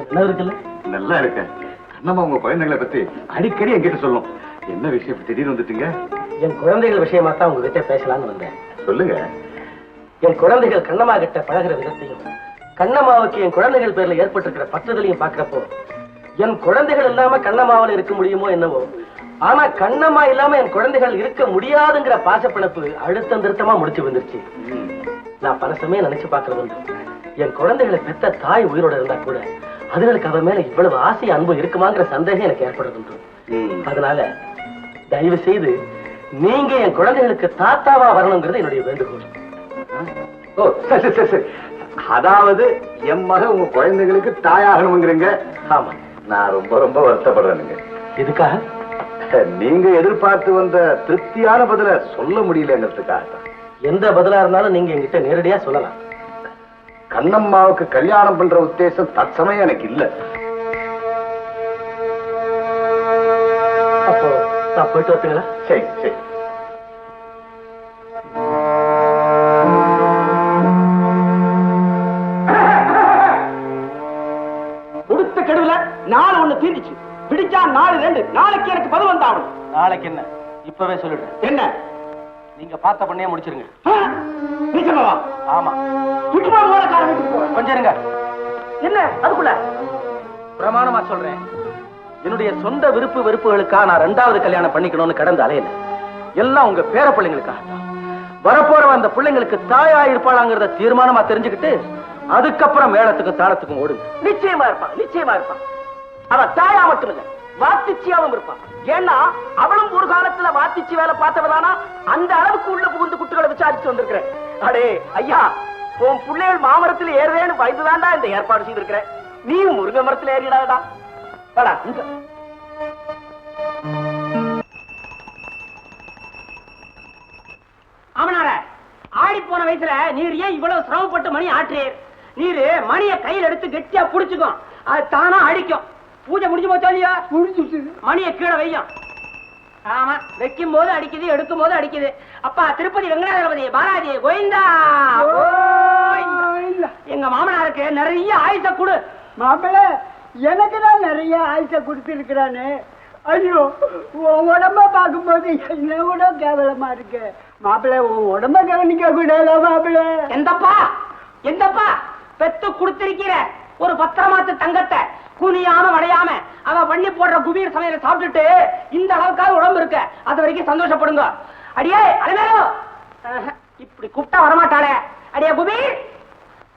என்ன இருக்குல்ல? நல்லா இருக்க. கண்ணம்மா உங்க குழந்தைகளை பத்தி அடிக்கடி என்கிட்ட சொல்லும். என்ன விஷயம் திடீர்னு வந்துட்டீங்க? என் குழந்தைகள் விஷயமா தான் உங்ககிட்ட பேசலாம்னு வந்தேன். சொல்லுங்க. என் குழந்தைகள் கண்ணம்மா கிட்ட பழகுற விதத்தையும் கண்ணம்மாவுக்கு என் குழந்தைகள் பேர்ல ஏற்பட்டிருக்கிற பற்றுதலையும் பாக்குறப்போ என் குழந்தைகள் இல்லாம கண்ணம்மாவில் இருக்க முடியுமோ என்னவோ ஆனா கண்ணம்மா இல்லாம என் குழந்தைகள் இருக்க முடியாதுங்கிற பாசப்பிணப்பு அழுத்தம் திருத்தமா முடிச்சு வந்துருச்சு நான் பல சமயம் நினைச்சு பார்க்கறது உண்டு. என் குழந்தைகளை பெத்த தாய் உயிரோட இருந்தா கூட அதுகளுக்கு அவ மேல இவ்வளவு ஆசை அன்பு இருக்குமாங்கிற சந்தேகம் எனக்கு ஏற்படுறது அதனால தயவு செய்து நீங்க என் குழந்தைகளுக்கு தாத்தாவா வரணுங்கிறது என்னுடைய வேண்டுகோள். ஓ சரி சரி சரி அதாவது என் மக உங்க குழந்தைகளுக்கு தாயாகணுங்கிறீங்க? ஆமா. நான் ரொம்ப ரொம்ப வருத்தப்படுறேனுங்க. எதுக்காக? நீங்க எதிர்பார்த்து வந்த திருப்தியான பதில சொல்ல முடியலங்கிறதுக்காக. எந்த பதிலா இருந்தாலும் நீங்க என்கிட்ட நேரடியா சொல்லலாம். கண்ணம்மாவுக்கு கல்யாணம் பண்ற உத்தேசம் தற்சமயம் எனக்கு இல்ல. அப்போ நான் போயிட்டு வரட்டுங்களா? சரி சரி. கொடுத்த கெடுவுல நாலு ஒண்ணு தீர்ந்துச்சு. பிடிச்சா நாலு ரெண்டு. நாளைக்கு எனக்கு பதில் வந்தாகணும். நாளைக்கு என்ன? இப்பவே சொல்லிடுறேன். என்ன? நீங்க பார்த்த பண்ணே முடிச்சிருங்க? நிஜமாவா ஆமா. சுற்றுலா ஓரக்கார வீட்டுக்கு போறேன் கொஞ்சம் இருங்க. என்ன? அதுக்குள்ள? பிரமாணமா சொல்றேன். என்னுடைய சொந்த விருப்பு வெறுப்புகளுக்கா நான் ரெண்டாவது கல்யாணம் பண்ணிக்கணும்னு கடந்த அலையில. எல்லாம் உங்க பேர பிள்ளைங்களுக்காக. வரப்போற அந்த பிள்ளைங்களுக்கு தாயா இருப்பாளாங்கிறத தீர்மானமா தெரிஞ்சுக்கிட்டு அதுக்கப்புறம் மேளத்துக்கு தாளத்துக்கும் ஓடுங்க. நிச்சயமா இருப்பான் நிச்சயமா இருப்பான். அவ தாயா மட்டும் இல்ல வாத்திச்சியாவும் இருப்பான். ஏன்னா அவளும் ஒரு காலத்துல வாத்திச்சி வேலை பார்த்தவதானா அந்த அளவுக்கு உள்ள புகுந்து குட்டுகளை விசாரிச்சு வந்திருக்கிறேன். அடே ஐயா உன் பிள்ளைகள் மாமரத்துல ஏறுவேன்னு பயந்துதான்டா இந்த ஏற்பாடு செய்திருக்கிறேன். நீ முருங்கை மரத்துல ஏறிடாதடா. வாடா இங்க. அவனார ஆடி போன வயசுல நீர் ஏன் இவ்வளவு சிரமப்பட்டு மணி ஆற்றீர் நீர் மணியை கையில் எடுத்து கெட்டியா புடிச்சுக்கும். அது தானா அடிக்கும். பூஜை முடிஞ்சு போச்சா இல்லையா? முடிஞ்சிச்சு. மணியை கீழே வையும் ஆமா வைக்கும் போது அடிக்குது எடுக்கும் போது அடிக்குது. அப்பா திருப்பதி வெங்கடாதளபதி பாலாஜி கோவிந்தா. எங்க மாமனாருக்கு நிறைய ஆயுச கொடு. மாப்பிள்ள எனக்கு தான் நிறைய ஆசை கொடுத்துருக்கிறானே. ஐயோ உன் உடம்ப பார்க்கும்போது என்ன கூட கேவலமா இருக்கு. மாப்பிள்ள உன் உடம்ப கவனிக்க கூடாதா மாப்பிள்ள எந்தப்பா? எந்தப்பா? பெத்து கொடுத்திருக்கிற ஒரு பத்திரமாத்து தங்கத்தை குனியாம வளையாம அவ பண்ணி போடுற குபீர் சமையல சாப்பிட்டுட்டு இந்த அளவுக்காக உடம்பு இருக்க. அது வரைக்கும் சந்தோஷப்படுங்க. அடியே அலைமேலோ! ஆஹா, இப்படி கூப்பிட்டா வரமாட்டாளே. அடியே குபீர்!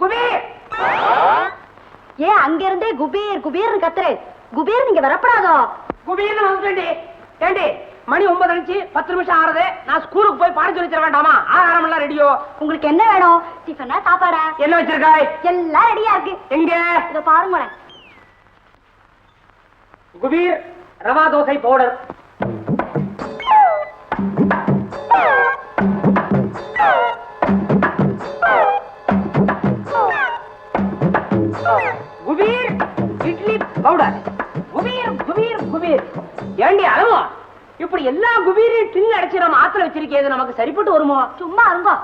குபீர்! ஏன் அங்க இருந்தே குபீர் குபீர்னு கத்துரு. குபீர் நீங்க வரப்படாதோ? குபீர்னு வந்துட்டேன்டி. ஏண்டி மணி ஒன்பது அடிச்சு பத்து நிமிஷம் ஆறுது. நான் ஸ்கூலுக்கு போய் பாடம் சொல்லி தர வேண்டாமா ஆகாரம் எல்லாம் ரெடியோ உங்களுக்கு என்ன வேணும்? டிஃபனா சாப்பாடா? என்ன வச்சிருக்காய்? எல்லாம் ரெடியா இருக்கு. எங்க? இத பாருங்களேன் குபீர் ரவா தோசை பவுடர் குபீர் இட்லி பவுடர் குபீர் குபீர் குபீர். ஏண்டி அளவோ இப்படி எல்லா குபீரையும் டின் அடைச்சு நம்ம ஆத்துல வச்சிருக்கேது நமக்கு சரிப்பட்டு வருமோ? சும்மா இருங்கோ.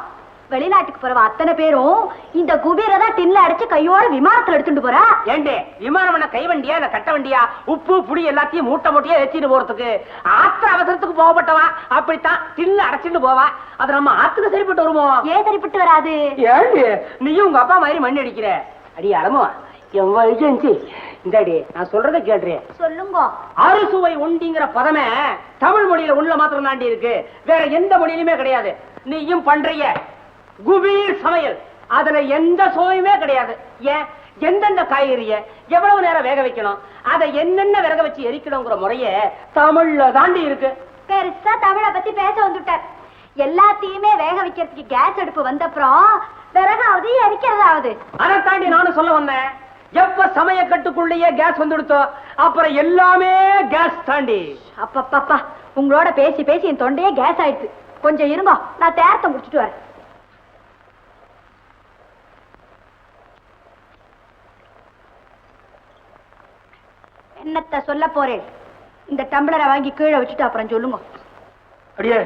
வெளிநாட்டுக்கு போறவ அத்தனை பேரும் இந்த குபீரை தான் டின்ல அடிச்சு கையோட விமானத்துல எடுத்துட்டு போறா. ஏண்டே விமானம் என்ன கை வண்டியா இல்ல கட்ட வண்டியா உப்பு புடி எல்லாத்தையும் மூட்டை மூட்டையா ஏத்திட்டு போறதுக்கு. ஆத்திர அவசரத்துக்கு போகப்பட்டவா? அப்படித்தான் டின்ல அடைச்சிட்டு போவா. அது நம்ம ஆத்துக்கு சரிப்பட்டு வருமோ? ஏன் சரிப்பட்டு வராது? ஏண்டி நீயும் உங்க அப்பா மாதிரி மண்ணி அடிக்கிற. அடி அலமோ வயசு இந்தாடி நான் சொல்றதை கேட்டுறேன். சொல்லுங்க. அறுசுவை உண்டிங்கிற பதமே தமிழ் மொழியில உள்ள மாத்திரம் தாண்டி இருக்கு. வேற எந்த மொழியிலுமே கிடையாது. நீயும் பண்றீங்க குபீர் சமையல். அதுல எந்த சுவையுமே கிடையாது. ஏன்? எந்தெந்த காய்கறிய எவ்வளவு நேரம் வேக வைக்கணும்? அதை என்னென்ன விறக வச்சு எரிக்கணுங்கிற முறைய தமிழ்ல தாண்டி இருக்கு. பெருசா தமிழை பத்தி பேச வந்துட்டார். எல்லாத்தையுமே வேக வைக்கிறதுக்கு கேஸ் அடுப்பு வந்தப்புறம் விறகாவது எரிக்கிறதாவது. அதை தாண்டி நானும் சொல்ல வந்தேன். எப்ப சமயக்கட்டுக்குள்ளேயே கேஸ் வந்துடுத்தோ அப்புறம் எல்லாமே கேஸ் தாண்டி. அப்பப்பப்பா உங்களோட பேசி பேசி என் தொண்டையே கேஸ் ஆயிடுச்சு. கொஞ்சம் இருங்க நான் தேரத்தை முடிச்சிட்டு வரேன். என்னத்த சொல்ல போறேன்? இந்த டம்ளரை வாங்கி கீழே வச்சுட்டு அப்புறம் சொல்லுங்க. அடியே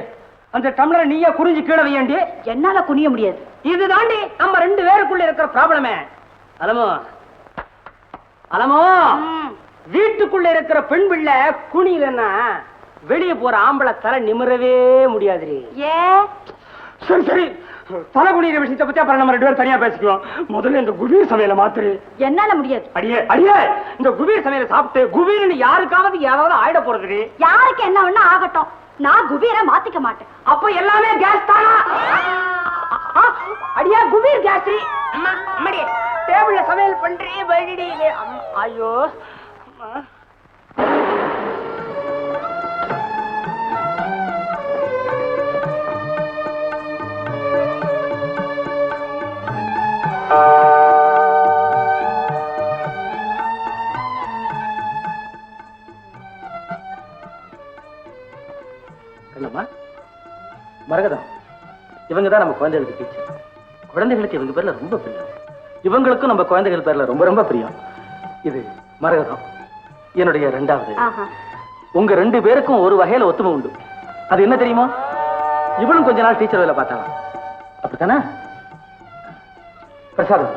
அந்த டம்ளரை நீயே குறிஞ்சு கீழே வையண்டி. என்னால குனிய முடியாது. இது தாண்டி நம்ம ரெண்டு பேருக்குள்ள இருக்கிற ப்ராப்ளமே அலமோ அலமோ. வீட்டுக்குள்ள இருக்கிற பெண் பிள்ளை குனியிலன்னா வெளியே போற ஆம்பளை தலை நிமிரவே முடியாதுரி ஏ? சரி சரி. தலை குனிகிற விஷயத்தை பத்தி அப்புறம் நம்ம ரெண்டு பேரும் தனியா பேசிக்குவோம். முதல்ல இந்த குபீர் சமையல மாத்துரு என்னால முடியாது. அடியே அடியே. இந்த குபீர் சமையல சாப்பிட்டு குபீர்னு யாருக்காவது ஏதாவது ஆயிட போறதுடி. யாருக்கு என்ன ஒண்ணு ஆகட்டும். நான் குபீரை மாத்திக்க மாட்டேன். அப்ப எல்லாமே கேஸ் தானா? அடியா குபீர் கேஸ்ரி அம்மா அம்மாடி. டேபிள்ல சமையல் பண்றே வழிடி ஐயோ. மரகதம். இவங்க தான் நம்ம குழந்தைகளுக்கு டீச்சர் குழந்தைகளுக்கு இவங்க பேர்ல ரொம்ப பிரியம். இவங்களுக்கும் நம்ம குழந்தைகள் பேர்ல ரொம்ப ரொம்ப பிரியம். இது மரகதம். என்னுடைய ரெண்டாவது உங்க ரெண்டு பேருக்கும் ஒரு வகையில ஒத்துமை உண்டு. அது என்ன தெரியுமா? இவளும் கொஞ்ச நாள் டீச்சர் வேலை பார்த்தாங்க அப்படித்தானே? பிரசாதம்.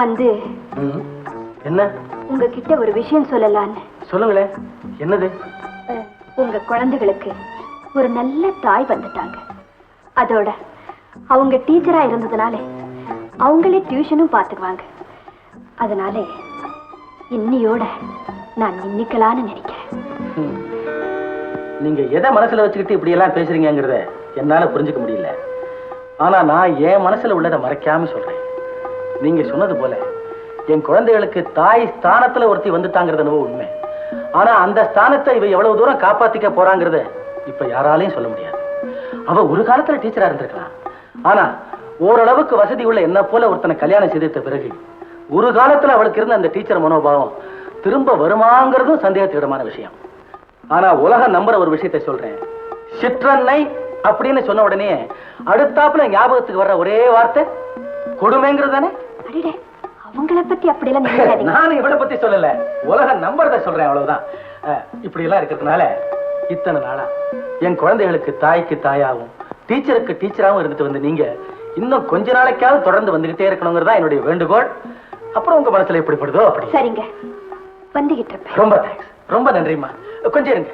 வந்து. என்ன? உங்ககிட்ட ஒரு விஷயம் சொல்லலான்னு. சொல்லுங்களேன் என்னது? உங்க குழந்தைகளுக்கு ஒரு நல்ல தாய் வந்துட்டாங்க. அதோட அவங்க டீச்சரா இருந்ததுனால அவங்களே டியூஷனும் பார்த்துக்குவாங்க அதனால இன்னியோட நான் நின்னிக்கலான்னு நினைக்கிறேன். நீங்க எதை மனசுல வச்சுக்கிட்டு இப்படி எல்லாம் பேசுறீங்கங்கிறத என்னால புரிஞ்சுக்க முடியல. ஆனா நான் என் மனசுல உள்ளதை மறைக்காம சொல்றேன். நீங்க சொன்னது போல என் குழந்தைகளுக்கு தாய் ஸ்தானத்துல ஒருத்தி வந்துட்டாங்கிறது என்னவோ உண்மை. ஆனா அந்த ஸ்தானத்தை இவ எவ்வளவு தூரம் காப்பாத்திக்க போறாங்கிறத இப்ப யாராலையும் சொல்ல முடியாது. அவ ஒரு காலத்துல டீச்சரா இருந்திருக்கலாம் ஆனா ஓரளவுக்கு வசதி உள்ள என்ன போல ஒருத்தனை கல்யாணம் செய்த பிறகு ஒரு காலத்துல அவளுக்கு இருந்த அந்த டீச்சர் மனோபாவம் திரும்ப வருமாங்கிறதும் சந்தேகத்திடமான விஷயம். ஆனா உலகம் நம்புற ஒரு விஷயத்தை சொல்றேன். சிற்றன்னை அப்படின்னு சொன்ன உடனே அடுத்தாப்புல ஞாபகத்துக்கு வர்ற ஒரே வார்த்தை கொடுமைங்கிறது தானே? அவங்கள பத்தி அப்படியெல்லாம் நினைக்காதீங்க நான் இவளை பத்தி சொல்லல. உலகம் நம்புறத சொல்றேன் அவ்வளவுதான். இப்படி எல்லாம் இருக்கிறதுனால இத்தனை நாளா என் குழந்தைகளுக்கு தாய்க்கு தாயாவும் டீச்சருக்கு டீச்சராவும் இருந்துட்டு வந்த நீங்க இன்னும் கொஞ்ச நாளைக்காவது தொடர்ந்து வந்துகிட்டே இருக்கணுங்கிறது என்னுடைய வேண்டுகோள். அப்புறம் உங்க மனசுல எப்படிப்படுதோ அப்படி. சரிங்க. வந்துகிட்டு இருப்பேன். ரொம்ப தேங்க்ஸ் ரொம்ப நன்றிம்மா. கொஞ்சம் இருங்க.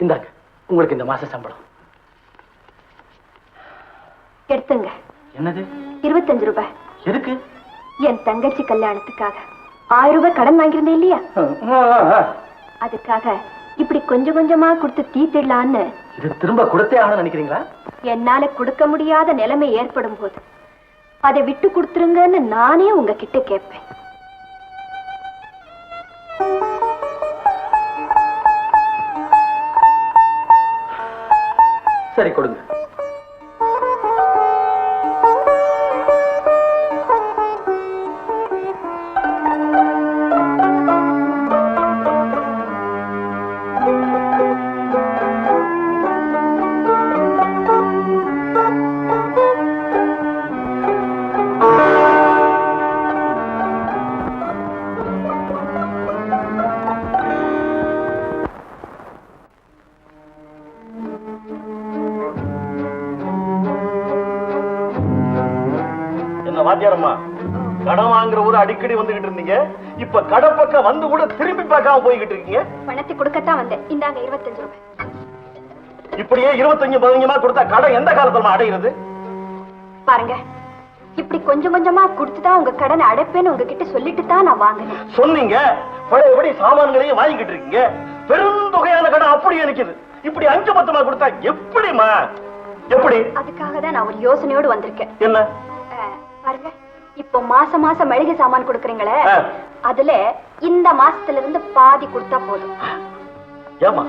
இந்தாங்க உங்களுக்கு இந்த மாச சம்பளம். எடுத்துங்க. என்னது? இருபத்தஞ்சு ரூபாய். எதுக்கு? என் தங்கச்சி கல்யாணத்துக்காக ஆயிரம் ரூபாய் கடன் வாங்கியிருந்தேன் இல்லையா? அதுக்காக இப்படி கொஞ்சம் கொஞ்சமா கொடுத்து தீத்திடலான்னு இது திரும்ப கொடுத்தே நினைக்கிறீங்களா? என்னால கொடுக்க முடியாத நிலைமை ஏற்படும் போது அதை விட்டு கொடுத்துருங்கன்னு நானே உங்ககிட்ட கேட்பேன். சரி கொடுங்க. வாத்தியாரம்மா கடன் வாங்குற ஊர் அடிக்கடி வந்துகிட்டு இருந்தீங்க. இப்ப கடை பக்கம் வந்து கூட திரும்பி பார்க்காம போய்கிட்டு இருக்கீங்க. பணத்தை கொடுக்கத்தான் வந்தேன். இந்தாங்க இருபத்தஞ்சு ரூபாய். இப்படியே இருபத்தஞ்சு பதினஞ்சுமா கொடுத்தா கடன் எந்த காலத்துல அடைகிறது பாருங்க இப்படி கொஞ்சம் கொஞ்சமா கொடுத்துதான் உங்க கடனை அடைப்பேன்னு உங்ககிட்ட சொல்லிட்டு தான் நான் வாங்கினேன். சொன்னீங்க. பழையபடி சாமான்களையும் வாங்கிக்கிட்டு இருக்கீங்க. பெருந்தொகையான கடன் அப்படியே நிக்குது. இப்படி அஞ்சு பத்துமா கொடுத்தா எப்படிமா எப்படி? அதுக்காக தான் நான் ஒரு யோசனையோடு வந்திருக்கேன். என்ன? பாருங்க. இப்போ மாசம் மாசம் மளிகை சாமான் கொடுக்குறீங்களே. அதுல இந்த மாசத்துல இருந்து பாதி கொடுத்தா போதும். ஏமா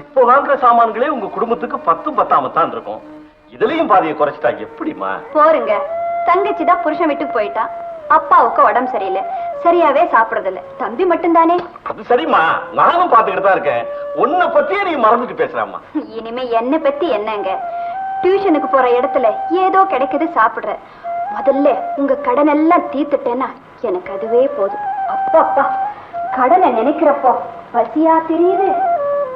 இப்போ வாங்குற சாமான்களே உங்க குடும்பத்துக்கு பத்தும் பத்தாம தான் இருக்கும். இதுலயும் பாதியை குறைச்சிட்டா எப்படிமா போருங்க. தங்கச்சி தான் புருஷன் வீட்டுக்கு போயிட்டான் அப்பாவுக்கு உடம்பு சரியில்லை. சரியாவே சாப்பிடுறதில்ல. தம்பி மட்டும்தானே? அது சரிம்மா. நானும் பாத்துக்கிட்டு தான் இருக்கேன். உன்னை பத்தியே நீ மறந்துட்டு பேசுறாம்மா. இனிமே என்ன பத்தி என்னங்க? டியூஷனுக்கு போற இடத்துல ஏதோ கிடைக்குது சாப்பிடுற. முதல்ல உங்க கடன் எல்லாம் தீர்த்துட்டேன்னா எனக்கு அதுவே போதும். அப்பப்பா கடனை நினைக்கிறப்போ பசியா தெரியுது.